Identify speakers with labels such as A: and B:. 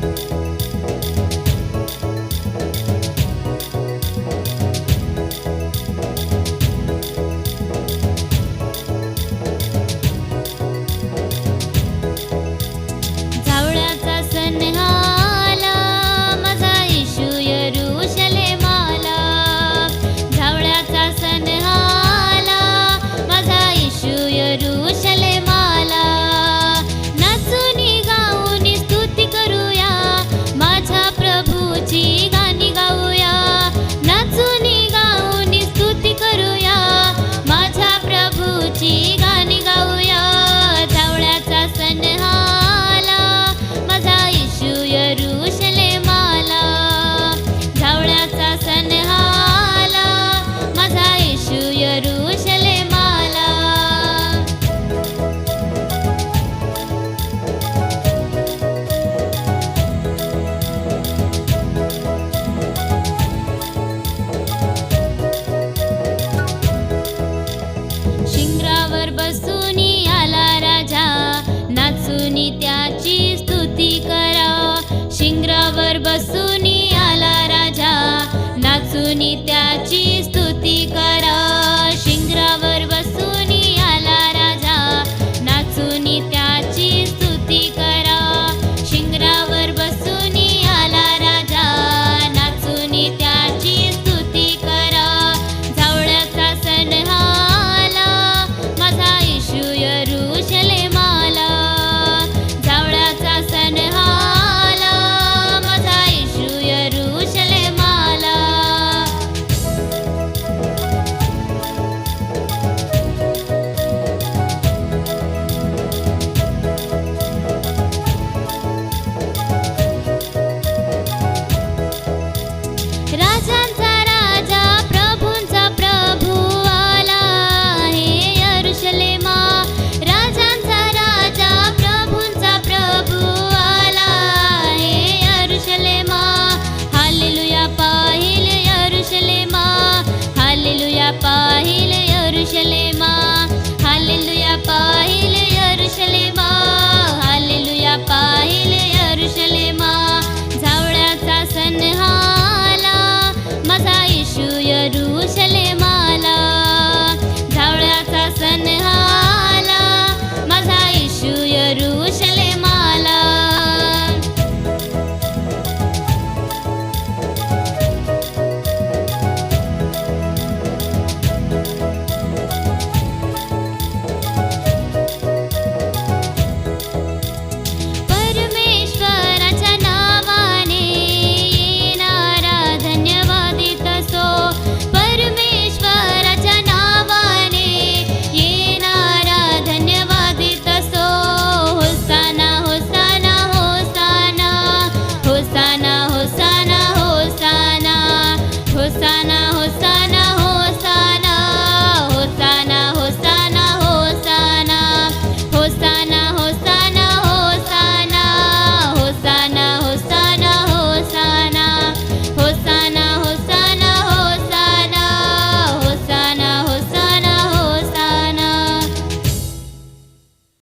A: Thank you. सिंहावर बसून आला राजा. नाचून त्याची स्तुती करा. शिंगरावर बसून